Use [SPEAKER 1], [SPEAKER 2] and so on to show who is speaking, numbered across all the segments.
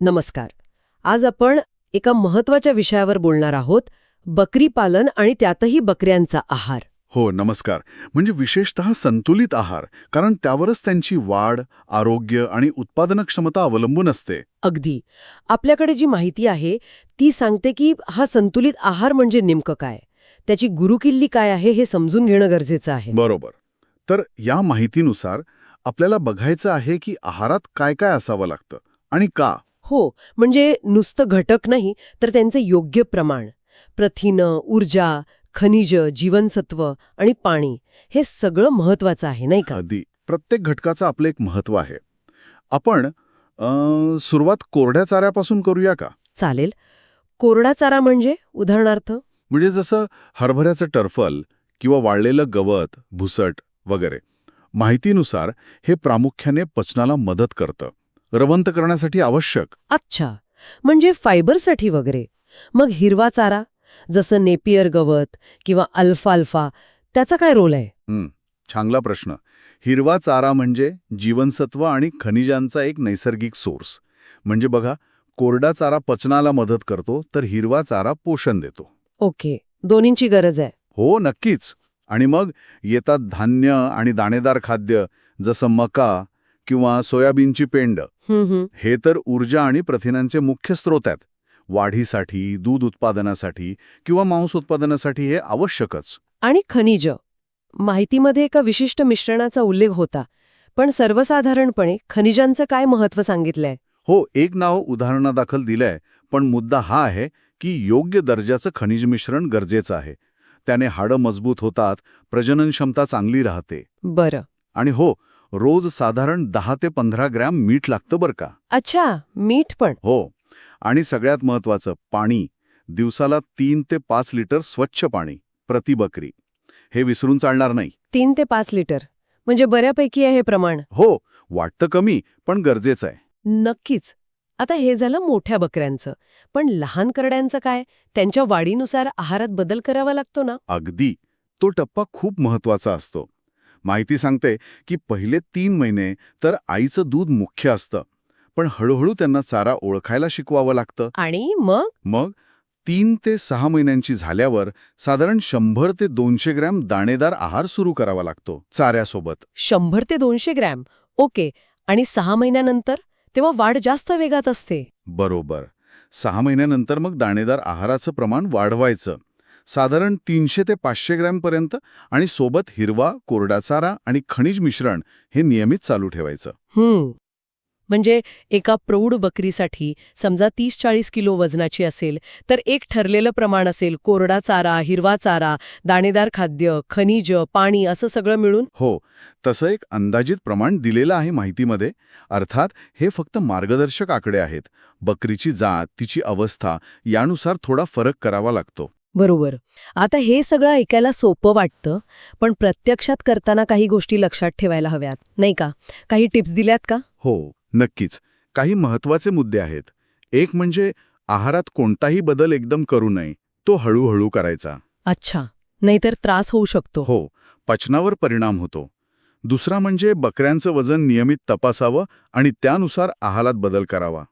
[SPEAKER 1] नमस्कार. आज आपण एका महत्त्वाच्या विषयावर बोलणार आहोत बकरी पालन आणि त्यातही बकऱ्यांचा आहार.
[SPEAKER 2] हो नमस्कार. म्हणजे विशेषतः संतुलित आहार कारण त्यावरच त्यांची वाढ आरोग्य आणि उत्पादन क्षमता अवलंबून असते.
[SPEAKER 1] अगदी. आपल्याकडे जी माहिती आहे ती सांगते की हा संतुलित आहार म्हणजे नेमकं काय? त्याची गुरुकिल्ली काय आहे हे समजून घेणं गरजेचं आहे.
[SPEAKER 2] बरोबर. तर या माहितीनुसार आपल्याला बघायचं आहे की आहारात काय काय असावं लागतं आणि का?
[SPEAKER 1] हो म्हणजे नुसतं घटक नाही तर त्यांचे योग्य प्रमाण. प्रथिनं ऊर्जा खनिज जीवनसत्व आणि पाणी हे सगळं महत्वाचं आहे नाही का?
[SPEAKER 2] आधी प्रत्येक घटकाचं आपलं एक महत्त्व आहे. आपण सुरुवात कोरड्या चाऱ्यापासून करूया का?
[SPEAKER 1] चालेल. कोरडा चारा म्हणजे उदाहरणार्थ?
[SPEAKER 2] म्हणजे जसं हरभऱ्याचं टर्फल किंवा वाळलेलं गवत भुसट वगैरे. माहितीनुसार हे प्रामुख्याने पचनाला मदत करतं. रवंत करण्यासाठी आवश्यक.
[SPEAKER 1] अच्छा. म्हणजे फायबरसाठी वगैरे. मग हिरवा चारा जसं नेपियर गवत किंवा अल्फाल्फा त्याचा काय रोल आहे?
[SPEAKER 2] हं, चांगला प्रश्न. हिरवा चारा म्हणजे जीवनसत्व आणि खनिजांचा एक नैसर्गिक सोर्स. म्हणजे बघा कोरडा चारा पचनाला मदत करतो तर हिरवा चारा पोषण देतो.
[SPEAKER 1] ओके. दोन्हींची गरज आहे.
[SPEAKER 2] हो नक्कीच. आणि मग येतात धान्य आणि दाणेदार खाद्य जसं मका किंवा सोयाबीनची पेंड.
[SPEAKER 1] हं,
[SPEAKER 2] तर ऊर्जा आणि प्रथिनांचे मुख्य स्रोत आहेत. वाढीसाठी दूध उत्पादनासाठी किंवा मांस उत्पादनासाठी हे आवश्यकच.
[SPEAKER 1] आणि खनिज. माहितीमध्ये एका विशिष्ट मिश्रणाचा उल्लेख होता पण सर्वसाधारणपणे खनिजांचं काय महत्त्व सांगितलंय?
[SPEAKER 2] हो एक नाव उदाहरणादाखल दिलंय पण मुद्दा हा आहे की योग्य दर्जाचं खनिज मिश्रण गरजेचं आहे. त्याने हाडं मजबूत होतात प्रजनन क्षमता चांगली राहते.
[SPEAKER 1] बरं.
[SPEAKER 2] आणि हो रोज साधारण दहा ते पंधरा ग्रॅम मीठ लागतं बरं का?
[SPEAKER 1] अच्छा मीठ पण.
[SPEAKER 2] हो. आणि सगळ्यात महत्वाचं पाणी. दिवसाला तीन ते पाच लिटर स्वच्छ पाणी प्रति बकरी. हे विसरून चालणार नाही.
[SPEAKER 1] तीन ते पाच लिटर. म्हणजे बऱ्यापैकी आहे हे प्रमाण.
[SPEAKER 2] हो वाटतं कमी पण गरजेचं आहे.
[SPEAKER 1] नक्कीच. आता हे झालं मोठ्या बकऱ्यांचं. पण लहान करड्यांचं काय? त्यांच्या वाढीनुसार आहारात बदल करावा लागतो ना?
[SPEAKER 2] अगदी. तो टप्पा खूप महत्त्वाचा असतो. माहिती सांगते की पहिले तीन महिने तर आईचं दूध मुख्य असतं. पण हळूहळू त्यांना चारा ओळखायला शिकवावं लागतं.
[SPEAKER 1] आणि मग?
[SPEAKER 2] मग तीन ते सहा महिन्यांची झाल्यावर साधारण शंभर ते दोनशे ग्रॅम दाणेदार आहार सुरू करावा लागतो चाऱ्यासोबत.
[SPEAKER 1] शंभर ते दोनशे ग्रॅम. ओके. आणि सहा महिन्यानंतर? तेव्हा वाढ जास्त वेगात असते.
[SPEAKER 2] बरोबर. सहा महिन्यानंतर मग दाणेदार आहाराचं प्रमाण वाढवायचं. साधारण तीनशे ते पाचशे ग्रॅमपर्यंत आणि सोबत हिरवा कोरडा चारा आणि खनिज मिश्रण हे नियमित चालू ठेवायचं.
[SPEAKER 1] म्हणजे एका प्रौढ बकरीसाठी समजा तीस चाळीस किलो वजनाची असेल तर एक ठरलेलं प्रमाण असेल कोरडा चारा हिरवा चारा दाणेदार खाद्य खनिज पाणी असं सगळं मिळून?
[SPEAKER 2] हो. तसं एक अंदाजित प्रमाण दिलेलं आहे माहितीमध्ये. अर्थात हे फक्त मार्गदर्शक आकडे आहेत. बकरीची जात तिची अवस्था यानुसार थोडा फरक करावा लागतो.
[SPEAKER 1] बरोबर. आता हे सगळं ऐकायला सोपं वाटतं पण प्रत्यक्षात करताना काही गोष्टी लक्षात ठेवायला हव्यात नाही का? काही टिप्स दिल्यात का?
[SPEAKER 2] हो नक्कीच. काही महत्त्वाचे मुद्दे आहेत. एक म्हणजे आहारात कोणताही बदल एकदम करू नये तो हळूहळू करायचा.
[SPEAKER 1] अच्छा नाहीतर त्रास होऊ शकतो.
[SPEAKER 2] हो पचनावर परिणाम होतो. दुसरा म्हणजे बकऱ्यांचं वजन नियमित तपासावं आणि त्यानुसार आहारात बदल करावा.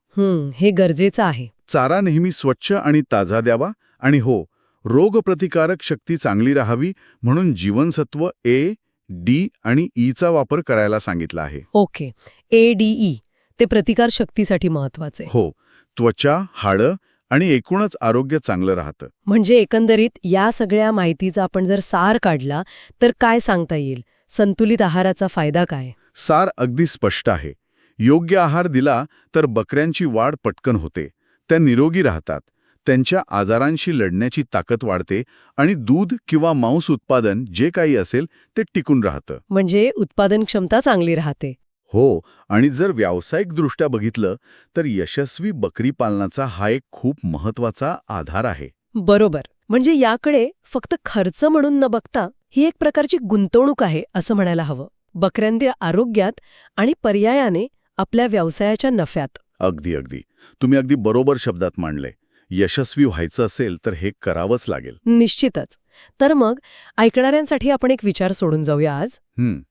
[SPEAKER 1] हे गरजेचं आहे.
[SPEAKER 2] चारा नेहमी स्वच्छ आणि ताजा द्यावा आणि हो रोगप्रतिकारक शक्ती चांगली राहावी म्हणून जीवनसत्व ए डी आणि ईचा वापर करायला सांगितला आहे.
[SPEAKER 1] ओके. एडीई ते प्रतिकार शक्तीसाठी महत्त्वाचे.
[SPEAKER 2] हो. त्वचा हाडं आणि एकूणच आरोग्य चांगलं राहतं.
[SPEAKER 1] म्हणजे एकंदरीत या सगळ्या माहितीचा आपण जर सार काढला तर काय सांगता येईल? संतुलित आहाराचा फायदा काय?
[SPEAKER 2] सार अगदी स्पष्ट आहे. योग्य आहार दिला तर बकऱ्यांची वाढ पटकन होते. त्या निरोगी राहतात. त्यांच्या आजारांशी लढण्याची ताकद वाढते आणि दूध किंवा मांस उत्पादन जे काही असेल ते टिकून राहतं.
[SPEAKER 1] म्हणजे उत्पादन क्षमता चांगली राहते.
[SPEAKER 2] हो आणि जर व्यावसायिकदृष्ट्या बघितलं तर यशस्वी बकरी पालनाचा हा एक खूप महत्त्वाचा आधार आहे.
[SPEAKER 1] बरोबर. म्हणजे याकडे फक्त खर्च म्हणून न बघता ही एक प्रकारची गुंतवणूक आहे असं म्हणायला हवं. बकऱ्यांच्या आरोग्यात आणि पर्यायाने आपल्या व्यवसायाच्या नफ्यात.
[SPEAKER 2] अगदी अगदी. तुम्ही अगदी बरोबर शब्दात मांडले. यशस्वी व्हायचं असेल तर हे करावंच लागेल.
[SPEAKER 1] निश्चितच. तर मग ऐकणाऱ्यांसाठी आपण एक विचार सोडून जाऊया आज.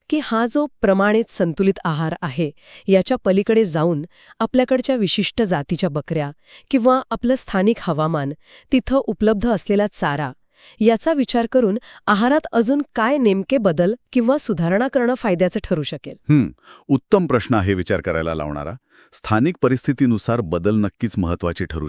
[SPEAKER 1] की हा जो प्रमाणित संतुलित आहार आहे याच्या पलीकडे जाऊन आपल्याकडच्या विशिष्ट जातीच्या बकऱ्या किंवा आपलं स्थानिक हवामान तिथं उपलब्ध असलेला चारा याचा विचार करून आहारात अजून काय नेमके बदल किंवा सुधारणा करणं फायद्याचं ठरू शकेल.
[SPEAKER 2] उत्तम प्रश्न आहे विचार करायला लावणारा. स्थानिक परिस्थितीनुसार बदल नक्कीच महत्त्वाचे ठरू